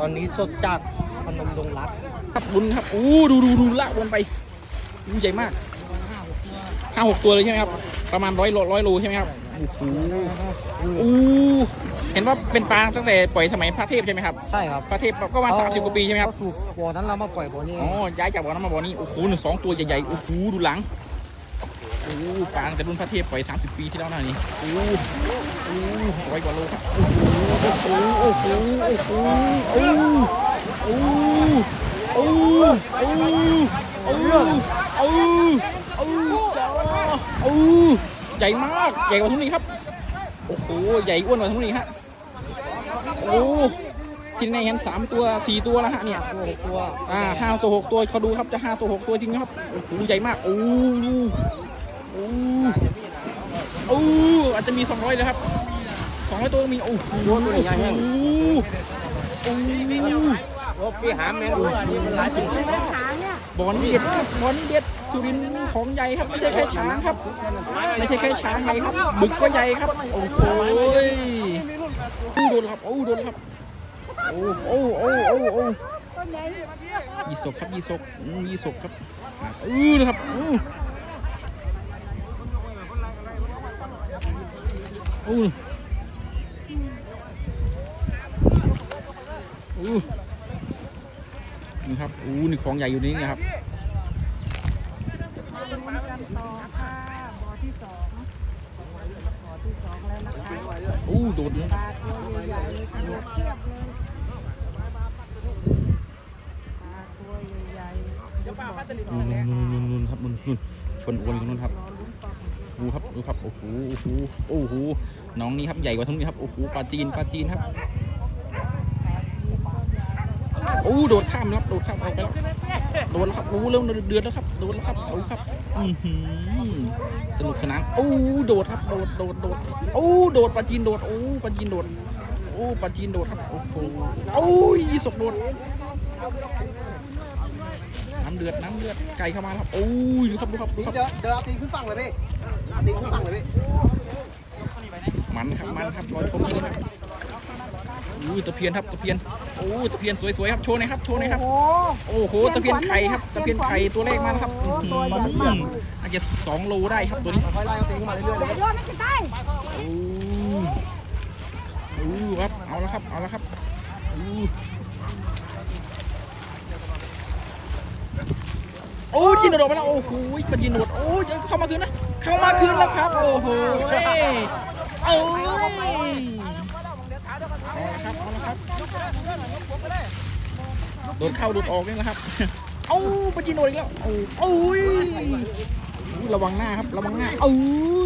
ตอนนี้สดจากพนมดงรักครับบุญครับอู้ดูดูดูลากวนไปอู้ใหญ่มากห้าหกตัวเลยใช่ไหมครับ ประมาณร้อยโลร้อยโลใช่ไหมครับโอ้โหอู้เห็นว่าเป็นปลาตั้งแต่ปล่อยสมัยพระเทพใช่ไหมครับใช่ครับพระเทพก็ประมาณสามสิบกว่าปีใช่ไหมครับเขาถูกบ่อนั้นเรามาปล่อยบ่อนี้อ๋อย้ายจากบ่อนั้นมาบ่อนี้โอ้โหหนึ่งสองตัวใหญ่ๆโอ้โหดูหลังโอ้โหปลาตั้งแต่รุ่นพระเทพปล่อยสามสิบปีที่แล้วนะนี่โอ้โหโอ้โหร้อยกว่าโลครับโอ้โหโอ้โห ใหญ่มากใหญ่กว่าทุกนี้ครับโอ้โหใหญ่อ้วนกว่าทุกนี้ฮะโอ้กินในเห็นสามตัวสี่ตัวแล้วฮะเนี่ยหกตัวอ่าห้าตัวหกตัวเขาดูครับจะห้าตัวหกตัวจริงครับโอ้โหใหญ่มากโอ้โหโอ้โอาจจะมีสองร้อยเลยครับ องร้อยตัวก็มีโอ้โหโอ้โหโอ้โหโอ้โหโอ้พี่หามแมงอันนี้มันหลายสิบบอลนี่เด็ดครับบอนเด็ดสุรินทร์ของใหญ่ครับไม่ใช่แค่ช้างครับ ไม่ใช่แค่ช้างใหญ่ครับบึกก็ใหญ่ครับโอ้โหโดนครับโอ้โดนครับโอ้โอ้โอ้โอ้โอ้ยี่สกครับยี่สกยี่สกครับอือนะครับอือ อู้อู้นี่ครับอู้นี่ของใหญ่อยู่นี่นะครับลุ้นกันต่อค่ะบ่อที่สองบ่อที่สองแล้วนะคะอู้โดดนะปลาตัวใหญ่ๆเลยค่ะโดดเทียบเลยปลาตัวใหญ่ๆลุ้นบ่อที่สองนู่นแล้วนู่นนู่นนู่นครับนู่นนู่นชนโอนอยู่ตรงนู้นครับ รอลุ้นต่อดูครับดูครับโอ้โหโอ้โหโอ้โหน้องนี่ครับใหญ่กว่าทั้งนี้ครับโอ้โหปลาจีนปลาจีนครับ โอ้โดดข้ามแล้วครับโดดข้ามออกไปแล้วโดนแล้วครับโอ้เริ่มเดือดแล้วครับโดนแล้วครับโอ้ครับอือหือสนุกสนานโอ้โดดครับโดดโดดโดดโอ้โดดปลาจีนโดดโอ้ปลาจีนโดดโอ้ปลาจีนโดดครับโอ้โหโอ้ยสกโดดน้ำเดือดน้ำเดือดไก่เข้ามาแล้วครับโอ้ยดูครับดูครับดูครับเดี๋ยวเดี๋ยวเอาตีขึ้นฝั่งเลยพี่เอาตีขึ้นฝั่งเลยพี่มันครับมันครับรอชมเลยครับ อู้ตะเพียนครับตะเพียนโอ้ตะเพียนสวยๆครับโชว์หน่อยครับโชว์หน่อยครับโอ้โอ้โหตะเพียนไข่ครับตะเพียนไข่ตัวแรกมาแล้วครับอื้อหืออาจจะสองโลได้ครับตัวนี้ค่อยไล่เอาตีขึ้นมาเรื่อยๆเลยยอดไม่จะได้โอ้โอ้ครับเอาละครับเอาละครับโอ้โอ้จีนโดดออกไปแล้วโอ้โหปะจีนโดดโอ้ยเข้ามาคืนนะเข้ามาคืนแล้วครับ โอ้โหเอ้ยเอ้ยเอา ละครับเอาละครับโดนเข้าโดนออกนี่นะครับเอ้าปะจีนโดนอีกแล้วเอาเอ้ยอุ๊ยระวังหน้าครับระวังหน้าเอ้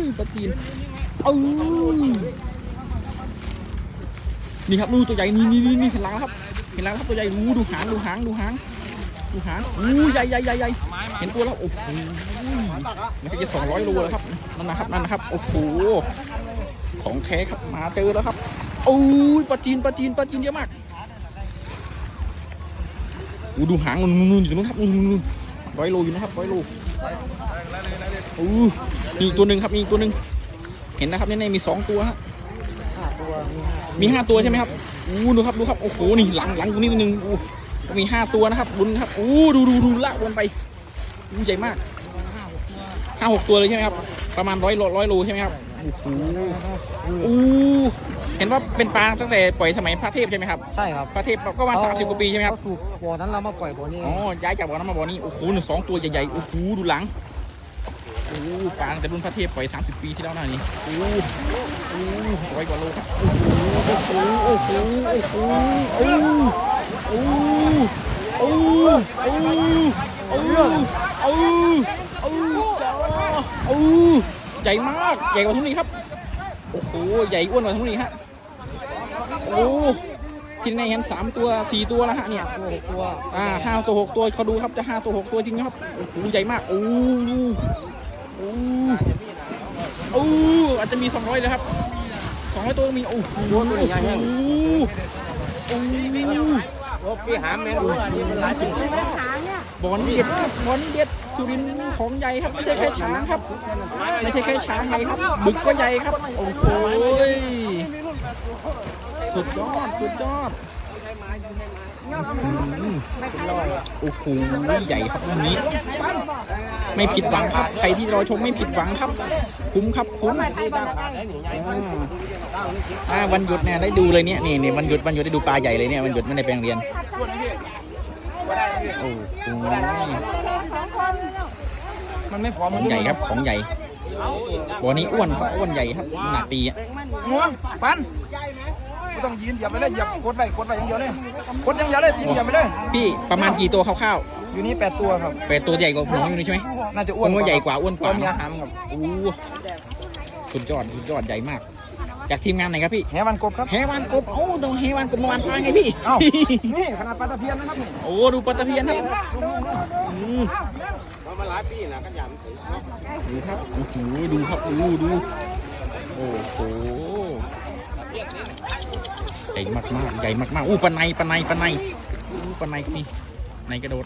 ยปะจีนเอ้ยนี่ครับดูตัวใหญ่นี่นี่นี่นี่เห็นหลังแล้วครับเห็นหลังแล้วครับตัวใหญ่ดูดูหางดูหางดูหางดูหางอู้ใหญ่ใหญ่ใหญ่ใหญ่เห็นตัวแล้วโอ้โหมันจะสองร้อยโลแล้วครับนั่นนะครับนั่นนะครับโอ้โหของแท้ครับมาเจอแล้วครับ โอ้ยปลาจีนปลาจีนปลาจีนเยอะมากอู้ดูหางมันนู่นๆอยู่ตรงนู้นครับนู่นๆร้อยโลอยู่นะครับร้อยโลอู้มีกตัวหนึ่งครับมีอีกตัวหนึ่งเห็นนะครับในๆมีสองตัวฮะมีห้าตัวใช่ไหมครับอู้ดูครับดูครับโอ้โหนี่หลังหลังตรงนี้ตัวหนึ่งอู้มีห้าตัวนะครับบุญครับอู้ดูดูดูลากวนไปอู้ใหญ่มากห้าหกตัวเลยใช่ไหมครับประมาณร้อยโลร้อยโลใช่ไหมครับ อ้โหอู้เห็นว่าเป็นปลาตั้งแต่ปล่อยสมัยพระเทพใช่ไหมครับใช่ครับพระเทพก็ประมาณสามสิบกว่าปีใช่ไหมครับเขาถูกบ่อนั้นเรามาปล่อยบ่อนี้อ๋อย้ายจากบ่อนั้นมาบ่อนี้โอ้โหหนึ่งสองตัวใหญ่ๆโอ้โหดูหลังโอ้โหปลาตั้งแต่รุ่นพระเทพปล่อยสามสิบปีที่แล้วนะนี่โอ้โหโอ้โหร้อยกว่าโลครับโอ้โหโอ้โหโอ้โหโอ้โหโอ้โหโอ้โหโอ้โหโอ้โหโอ้โหโอ้โหโอ้โหโอ้โห ใหญ่มากใหญ่กว่าทุกนี้ครับโอ้โหใหญ่อ้วนกว่าทุกนี้ฮะโอ้ที่ในเห็นสามตัวสี่ตัวแล้วฮะเนี่ยตัวหกตัวอ่าห้าตัวหกตัวเขาดูครับจะห้าตัวหกตัวจริงครับโอ้โหใหญ่มากโอ้โหโอ้โหโอ้โหอาจจะมีสองร้อยเลยครับสองร้อยตัวก็มีโอ้โหโอ้โหโอ้โหโอ้โหโอ้พี่หามแมงอันนี้มันหลายสิบเป็นขาเนี่ย บอลนี่เด็ดครับบอลนี่เด็ดสุรินทร์ของใหญ่ครับไม่ใช่แค่ช้างครับ ไม่ใช่แค่ช้างใหญ่ครับบึกก็ใหญ่ครับโอ้โหสุดยอดสุดยอดโอ้โหใหญ่ครับรุ่นนี้ ไม่ผิดหวังครับ ใครที่รอชมไม่ผิดหวังครับ คุ้มครับคุ้มวันหยุดเนี่ยได้ดูเลยเนี่ยนี่นี่วันหยุดวันหยุดได้ดูปลาใหญ่เลยเนี่ยวันหยุดไม่ได้ไปโรงเรียน โอ้โหมันไม่พร้อมของใหญ่ครับของใหญ่บ่อนี้อ้วนครับอ้วนใหญ่ครับหนักปีอะง่วงปันไม่ต้องยืนเหยียบไปเลยเหยียบกดไปกดไปอย่างเดียวเลยกดอย่างเดียวเลยตีนเหยียบไปเลยพี่ประมาณกี่ตัวคร่าวอยู่นี่แปดตัวครับๆแปดตัวใหญ่กว่าหมูอยู่นี่ใช่ไหมน่าจะผอ้วนมว่าใหญ่กว่าอ้วนกก็ว่ามีนะอาหารครับโอ้สุดยอดสุดยอดใหญ่มาก จากทีมงานไหนครับพี่แหวันกบครับ เฮวานกบโอ้ตรงเฮวานกบเมื่อวานพาไงพี่เอ้า นี่ขนาดปลาตะเพียนนะครับนี่โอ้ดูปลาตะเพียนครับอืมมาหลายปีนะกันยดูครับโอ้โหดูครับดูดูโอ้โหใหญ่มากมากๆใหญ่มากมากๆอู้ปลาในปลาในปลาในอู้ปลาในนี่ในกระโดด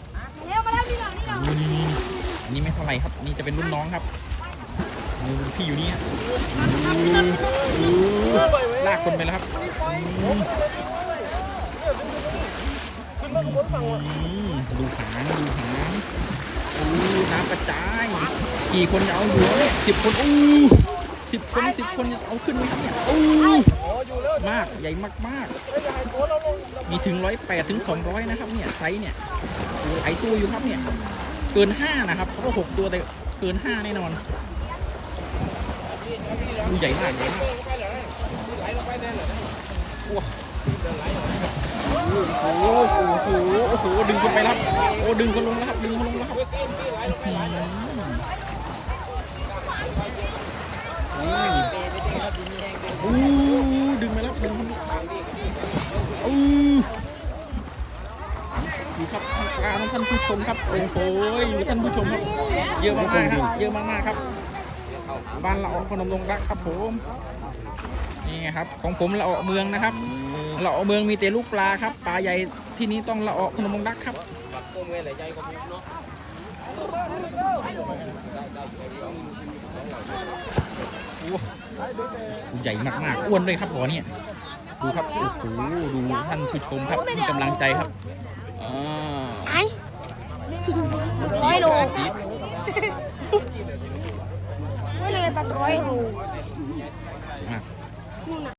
อู้นี่นี่นี่อันนี้ไม่เท่าไหร่ครับ นี่จะเป็นรุ่นน้องครับดู พี่อยู่นี่ฮะอู้อู้ลากคนไปแล้วครับอืมอืมดูหางดูหางอู้น้ำกระจาย กี่คนจะเอาอยู่เนี่ยสิบคนอู้สิบคนสิบคนเอาขึ้นไหมครับเนี่ยอู้มากใหญ่มากมากๆมีถึงร้อยแปดถึงสองร้อยนะครับเนี่ยไซส์เนี่ยโอ้หลายตัวอยู่ครับเนี่ยเกินห้านะครับเพราะว่าหกตัวแต่เกินห้าแน่นอน ดูใหญ่มากใหญ่มากว้าวโอ้โหโอ้โหโอ้โห ดึงคนไปครับโอ้ดึงคนลงแล้วครับ ดึงคนลงแล้วครับอู้ดึงมาแล้วดึงมาอู้ดูครับท่านกางท่านผู้ชมครับ โอ้โหท่านผู้ชมครับ เยอะมากๆครับ เยอะมากๆครับ บ้านละอองพนมดงรักครับผมนี่ไงครับของผมละออเมืองนะครับละออเมืองมีแต่ลูกปลาครับปลาใหญ่ที่นี้ต้องละออพนมดงรักครับโอ้ใหญ่มากๆอ้วนด้วยครับหัวเนี่ยดูครับโอ้โหดูท่านผู้ชมครับมีกำลังใจครับอ่าไอ้ร้อยโล จี๊ดไม่เลยปลาร้อยโลมากนู่นน่ะ